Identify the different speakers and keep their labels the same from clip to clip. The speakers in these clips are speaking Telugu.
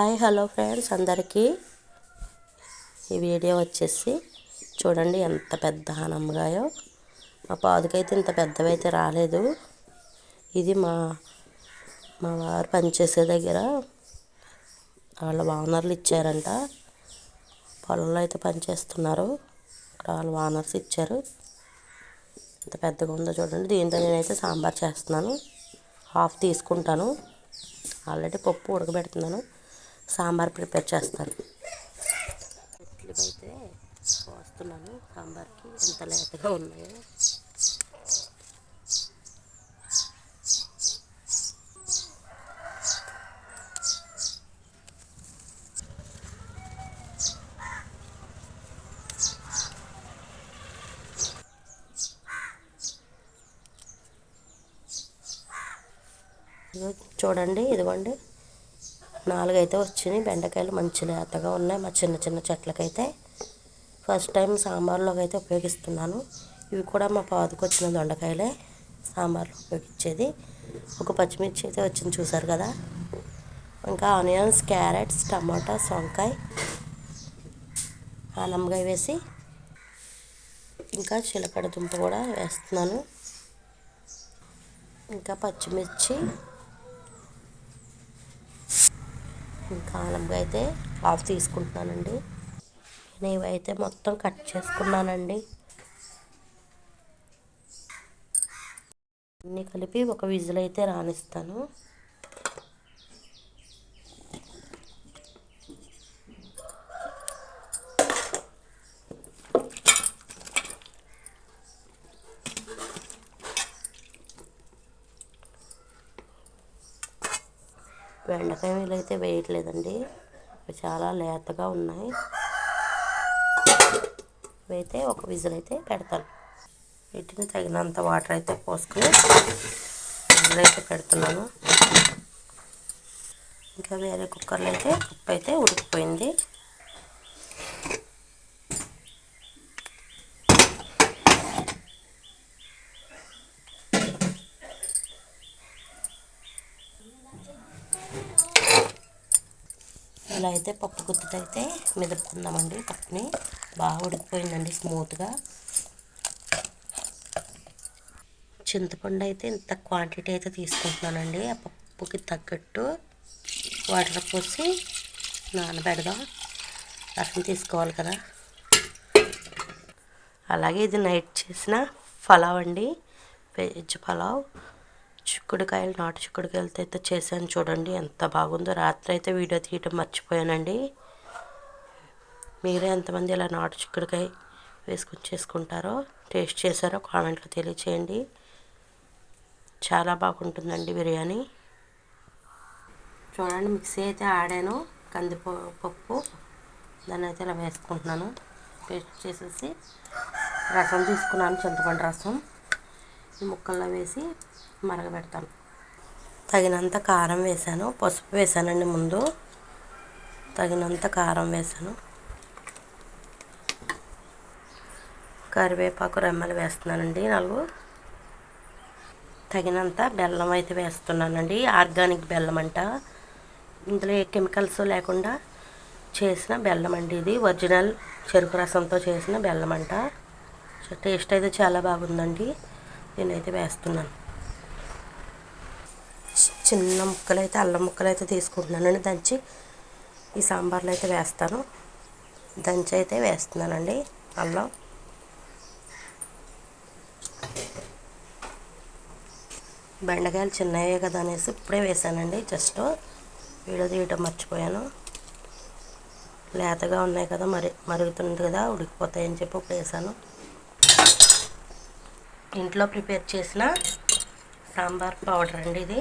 Speaker 1: హాయ్ హలో ఫ్రెండ్స్ అందరికీ ఈ వీడియో వచ్చేసి చూడండి ఎంత పెద్ద హనమ్మగాయో మా పాదుకైతే ఇంత పెద్దవైతే రాలేదు ఇది మా మా వారు పనిచేసే దగ్గర వాళ్ళ వానర్లు ఇచ్చారంట పొలంలో అయితే పనిచేస్తున్నారు ఇక్కడ వాళ్ళు వానర్స్ ఇచ్చారు ఇంత పెద్దగా ఉందో చూడండి దీంతో నేనైతే సాంబార్ చేస్తున్నాను హాఫ్ తీసుకుంటాను ఆల్రెడీ పప్పు ఉడకబెడుతున్నాను సాంబార్ ప్రిపేర్ చేస్తాను అయితే పోస్తున్నాను సాంబార్కి ఎంత లేతగా ఉన్నాయో చూడండి ఇదిగోండి నాలుగైతే వచ్చినాయి బెండకాయలు మంచి లేతగా ఉన్నాయి మా చిన్న చిన్న చెట్లకైతే ఫస్ట్ టైం సాంబార్లోకి అయితే ఉపయోగిస్తున్నాను ఇవి కూడా మా పాదుకు వచ్చిన దొండకాయలే సాంబార్లో ఉపయోగించేది ఒక పచ్చిమిర్చి అయితే వచ్చింది చూసారు కదా ఇంకా ఆనియన్స్ క్యారెట్స్ టమాటాస్ వంకాయ ఆనమ్మకాయ వేసి ఇంకా చిలకడ దుంప కూడా వేస్తున్నాను ఇంకా పచ్చిమిర్చి కాలంగా అయితే ఆఫ్ తీసుకుంటున్నానండి నేను ఇవైతే మొత్తం కట్ చేసుకున్నానండి అన్నీ కలిపి ఒక విజిల్ అయితే రాణిస్తాను బెండకాయలు అయితే వేయట్లేదండి చాలా లేతగా ఉన్నాయి అయితే ఒక విజిల్ అయితే పెడతాను వీటిని తగినంత వాటర్ అయితే పోసుకుని విజిల్ అయితే పెడుతున్నాను ఇంకా వేరే కుక్కర్లో అయితే ఉప్పు అయితే ఉడికిపోయింది ఇలా అయితే పప్పు గుత్తితో అయితే మెదుపుకుందామండి పప్పుని బాగా ఉడికిపోయిందండి స్మూత్గా చింతపండు అయితే ఇంత క్వాంటిటీ అయితే తీసుకుంటున్నానండి ఆ పప్పుకి తగ్గట్టు వాటర్ పోసి నానబెడదాం రసం తీసుకోవాలి కదా అలాగే ఇది నైట్ చేసిన పలావ్ అండి వెజ్ పలావ్ చిక్కుడుకాయలు నాటు చిక్కుడుకాయలతో అయితే చేశాను చూడండి ఎంత బాగుందో రాత్రి అయితే వీడియో తీయటం మర్చిపోయానండి మీరే ఎంతమంది ఇలా నాటు చిక్కుడుకాయ వేసుకుని చేసుకుంటారో టేస్ట్ చేశారో కామెంట్లో తెలియచేయండి చాలా బాగుంటుందండి బిర్యానీ చూడండి మిక్సీ అయితే ఆడాను కందిపప్పు దాన్ని అయితే ఇలా వేసుకుంటున్నాను పేస్ట్ చేసేసి రసం తీసుకున్నాను చింతపండు రసం ముక్కల్లో వేసి మరగబెడతాను తగినంత కారం వేసాను పసుపు వేసానండి ముందు తగినంత కారం వేసాను కరివేపాకు రెమ్మలు వేస్తున్నానండి నాలుగు తగినంత బెల్లం అయితే వేస్తున్నానండి ఆర్గానిక్ బెల్లం అంట ఇందులో ఏ కెమికల్స్ లేకుండా చేసిన బెల్లం అండి ఇది ఒరిజినల్ చెరుకు రసంతో చేసిన బెల్లం అంట టేస్ట్ అయితే చాలా బాగుందండి నేనైతే వేస్తున్నాను చిన్న ముక్కలు అయితే అల్లం ముక్కలు అయితే తీసుకుంటున్నానండి దంచి ఈ సాంబార్లో అయితే వేస్తాను దంచి అయితే వేస్తున్నానండి అల్లం బెండకాయలు చిన్నవే కదా అనేసి ఇప్పుడే వేసానండి జస్ట్ వీడియో తీయటం మర్చిపోయాను లేతగా ఉన్నాయి కదా మరి మరుగుతుంది కదా ఉడికిపోతాయని చెప్పి ఇప్పుడు వేసాను ఇంట్లో ప్రిపేర్ చేసిన సాంబార్ పౌడర్ అండి ఇది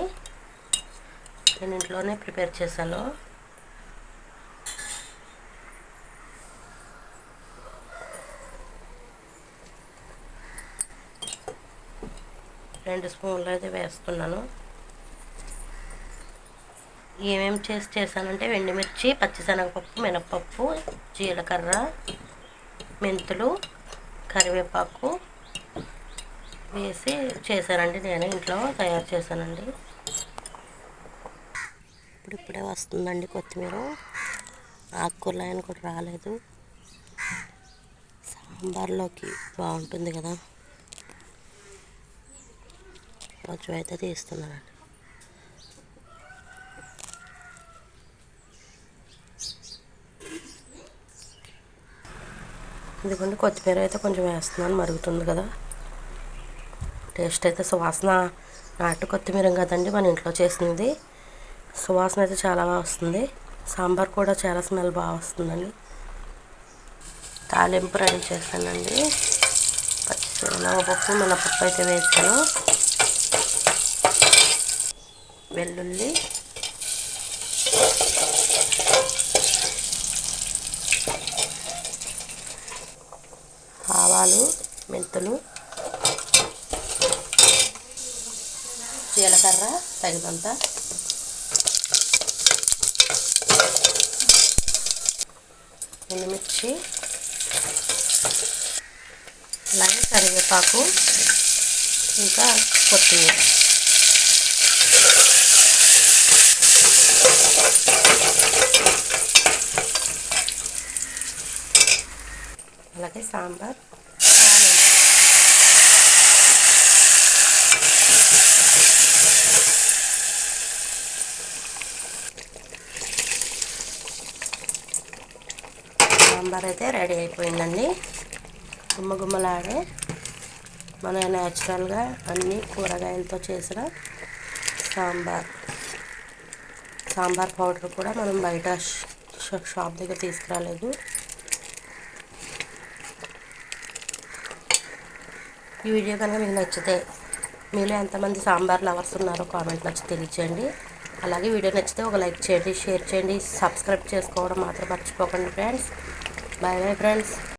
Speaker 1: నేను ఇంట్లోనే ప్రిపేర్ చేశాను రెండు స్పూన్లు అయితే వేస్తున్నాను ఏమేమి చేసి చేశానంటే వెండిమిర్చి పచ్చిశనగపప్పు మినప్పప్పు జీలకర్ర మెంతులు కరివేపాకు వేసి చేశానండి నేను ఇంట్లో తయారు చేశానండి ఇప్పుడు ఇప్పుడే వస్తుందండి కొత్తిమీర ఆకుకూరలు ఆయన కూడా రాలేదు సాంబార్లోకి బాగుంటుంది కదా కొంచెం అయితే తీస్తున్నానండి ఇదిగోండి కొత్తిమీర అయితే కొంచెం వేస్తున్నాను మరుగుతుంది కదా టేస్ట్ అయితే సువాసన నాటు కొత్తిమీర కదండి మన ఇంట్లో చేసింది సువాసన అయితే చాలా బాగా వస్తుంది సాంబార్ కూడా చాలా స్మెల్ బాగా వస్తుందండి తాలింపు రెడీ చేశానండి పచ్చిపప్పు మినపప్పు అయితే వేస్తాను వెల్లుల్లి ఆవాలు మెంతులు జీలకర్ర తగినంత ఎండుమిర్చి అలాగే కరివేపాకు ఇంకా కొత్తిమీర అలాగే సాంబార్ సాంబార్ అయితే రెడీ అయిపోయిందండి గుమ్మగుమ్మలాడే మన న్యాచురల్గా అన్ని కూరగాయలతో చేసిన సాంబార్ సాంబార్ పౌడర్ కూడా మనం బయట షాప్ దగ్గర తీసుకురాలేదు ఈ వీడియో కనుక మీకు నచ్చితే మీలో ఎంతమంది సాంబార్ లవర్స్ ఉన్నారో కామెంట్ నచ్చి తెలియచేయండి అలాగే వీడియో నచ్చితే ఒక లైక్ చేయండి షేర్ చేయండి సబ్స్క్రైబ్ చేసుకోవడం మాత్రం మర్చిపోకండి ఫ్రెండ్స్ bye my friends